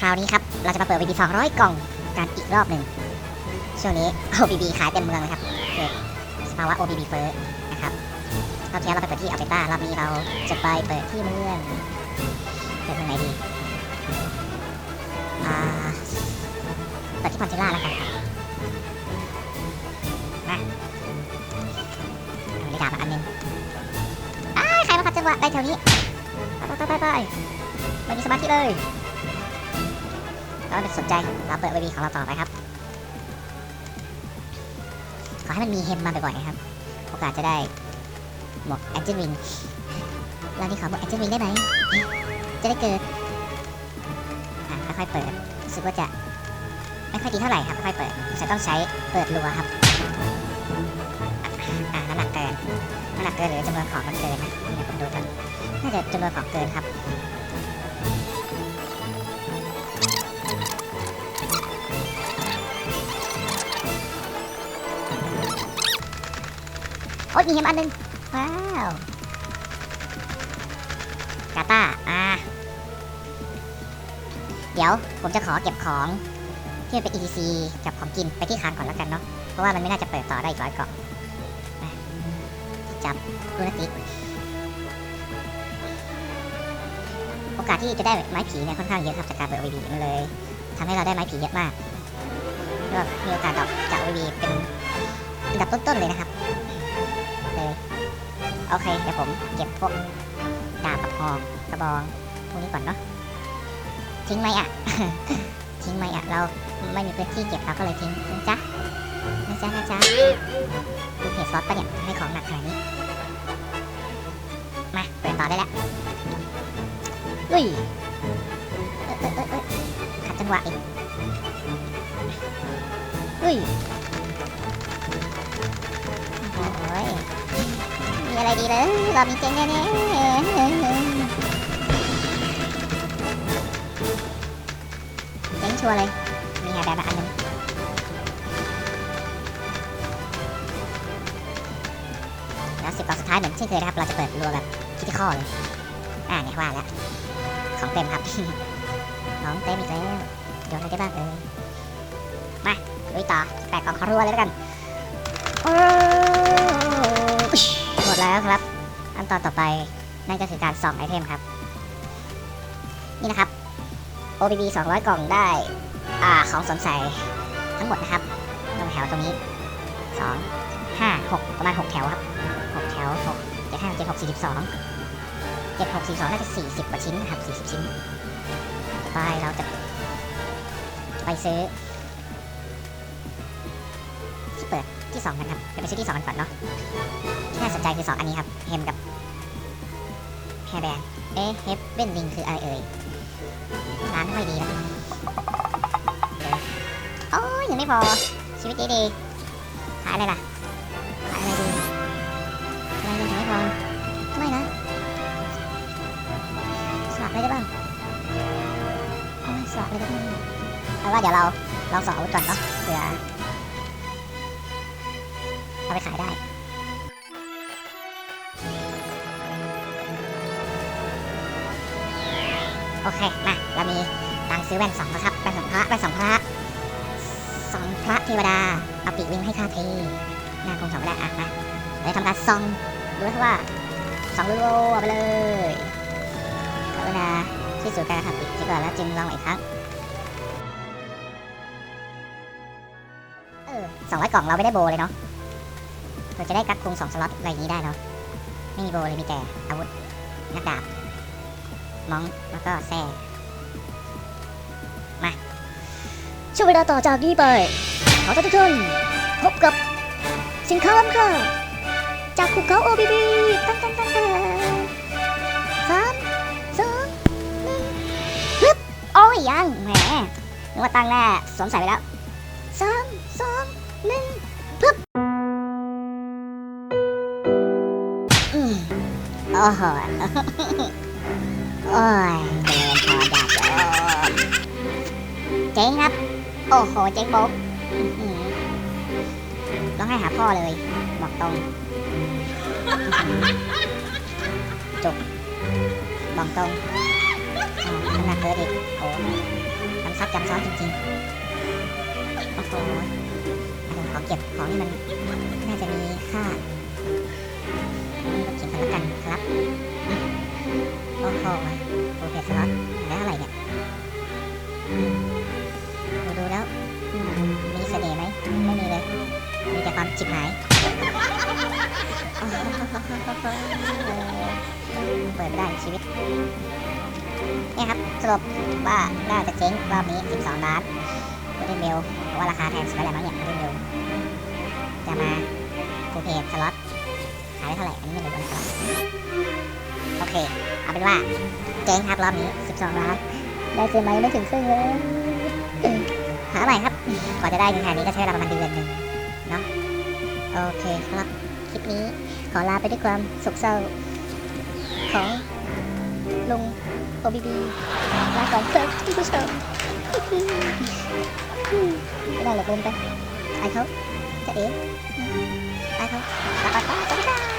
คราวนี้ครับ เราจะมาเปิด VB 200 กล่องกันอีกรอบหนึ่ง ช่วงนี้ OBB ขายเต็มเมืองเลยครับเกิดสภาวะ OBB เฟ้อนะครับรอบที่แล้วเราไปเปิดที่อัลเบต้ารอบนี้เราจะไปเปิดที่เมืองเปิดเมืองไหนดีเปิดที่พอนเทล่าแล้วกันครับ วะได้แถวนี้ไปไปไปไปไม่มีสมาธิเลยเราไม่สนใจเราเปิดเวบีของเราต่อไปครับ ขอให้มันมีเฮมมาบ่อยๆนะครับ โอกาสจะได้หมวกแอนเจ l วิงเรานี่ขอหมวกแอนเจ l วิงได้ไหม จะได้เกิด อะค่อยๆเปิดรู้สึกว่าจะไม่ค่อยดีเท่าไหร่ครับ ค่อยๆเปิดจะต้องใช้เปิดรัวครับ อะน้ำหนักเกินน้ำหนักเกินหรือจำนวนของมันเกินนะเดี๋ยวผมดูกันน่าจะจำนวนของเกินครับโอ๊ยมีเฮมอันหนึง ว้าวกาตาอ่า เดี๋ยวผมจะขอเก็บของที่มันเป็น ETC กับของกินไปที่คานก่อนแล้วกันเนาะ เพราะว่ามันไม่น่าจะเปิดต่อได้อีกร้อยกล่องนะ จับลูนาติกโอกาสที่จะได้ไม้ผีเนี่ยค่อนข้างเยอะครับจากการเปิด OBB มันเลยทำให้เราได้ไม้ผีเยอะมากก็มีโอกาสดอปจาก OBB เป็นอันดับต้นๆเลยนะครับเลยโอเคเดี๋ยวผมเก็บพวกดาบกับหอกกระบองพวกนี้ก่อนเนาะทิ้งไหมอะ ทิ้งไหมอะ เราไม่มีพื้นที่เก็บเราก็เลยทิ้งนะจ๊ะ นะจ๊ะนะจ๊ะดูเพจซอสปะเนี่ยให้ของหนักขนาดนี้ มา เปิดต่อได้แล้วอุ้ยเอ้ยเอ้ยเอ้ยขัดจังหวะอีกอุ้ยโอ้ยมีอะไรดีเลยรอบนี้เจ๊งแน่ๆเจ๊งชัวร์เลย มีแฮร์แบร์มาอันนึง สิบกล่องสุดท้ายเหมือนเช่นเคยนะครับ เราจะเปิดรัวแบบคิติคอเลย อ่าเนี่ยว่าแล้ว ของเต็มครับ ของเต็มอีกแล้วโยนอะไรได้บ้างเออมาลุยต่อแปดกล่องขอรัวเลยแล้วกันหมดแล้วครับขั้นตอนต่อไปนั่นก็คือการส่องไอเทมครับ นี่นะครับ OBB 200 กล่องได้ อ่าของสวมใส่ทั้งหมดนะครับตรงแถวตรงนี้ 2 5 6 ประมาณ 6 แถวครับ 6แถว6 7 5 7 6 42 7 6 42น่าจะ40กว่าชิ้นนะครับ40ชิ้นไปเราจะไปซื้อที่เปิดที่2กันครับเดี๋ยวไปซื้อที่2กันก่อนเนาะที่น่าสนใจคือสองอันนี้ครับเฮมกับแฮร์แบนเอ๊ะเฮฟเบนลิงคืออะไรเอ่ยร้านไม่ค่อยดีนะเดี๋ยวโอ้ยยังไม่พอชีวิตดีดีๆขายอะไรล่ะ อะไรได้บ้างโอ้ยสลับอะไรได้บ้างเอาว่าเดี๋ยวเราลองสอบอาวุธก่อนเนาะเผื่อเอาไปขายได้โอเคมาเรามีตังค์ซื้อแว่นสองนะครับแว่นสองพระแว่นสองพระสองพระเทวดาเอาปีกวิ่งให้ข้าทีน่าคงสองไม่ได้อะมาเดี๋ยวทำการซองดูนะว่าสองลูโลไปเลย ณาที่สุดการกระทำผิดที่ก่อนแล้วจึงลองอีกครั้งเออสองร้อยกล่องเราไม่ได้โบเลยเนาะเราจะได้กักคุงสองสล็อตอะไรอย่างนี้ได้เนาะไม่มีโบเลยมีแต่อาวุธนักดาบมองแล้วก็แซ่มาช่วงเวลาต่อจากนี้ไป ขอทุกท่านพบกับสินค้าล้ำค่าจากภูเขา OBB ตั้งตั้งตั้งตั้ง นึกว่าตั้งแน่สวมใส่ไปแล้วสามสองหนึ่งปึ๊บโอ้โหโอ้ยเจริญพรญาติโยมเจ๊งครับ โอ้โห เจ๊งบุ๊กอื้อหือร้องให้หาพ่อเลย บอกตรงจุกบองตรงอ่าน้ำหนักเกินอีกโอ้ จำซับจำซ้อนจริงๆโอ้โหเดี๋ยวขอเก็บของที่มันน่าจะมีค่านี่ก็เก็บกันแล้วกันครับโอ้โหโอเคสล็อตแล้วอะไรเนี่ยดูดูแล้ว มีเสน่ห์ไหมไม่มีเลย มีแต่ความจิบหายเปิดได้ชีวิต เนี่ยครับสรุปว่าน่าจะเจ๊งรอบนี้ 12 ล้านโมเดลเบลเพราะว่าราคาแพงสุดแล้วมั้งเนี่ยโมเดลเบลจะมาฟูเพจสล็อตขายได้เท่าไหร่อันนี้ไม่รู้นะครับโอเค เอาเป็นว่าเจ๊งครับรอบนี้ 12 ล้าน ได้ซื้อไหมไม่ถึงครึ่งเลยหาใหม่ครับกว่าจะได้เงินขนาดนี้ก็ใช้เวลาประมาณเดือนหนึ่งเนาะโอเคครับ คลิปนี้ขอลาไปด้วยความโศกเศร้าของลุง โอบีบีลาก่อนครับท่านผู้ชมไม่ได้หรอกลืมไปไอเขาจะเอ๋ไอเขายเขา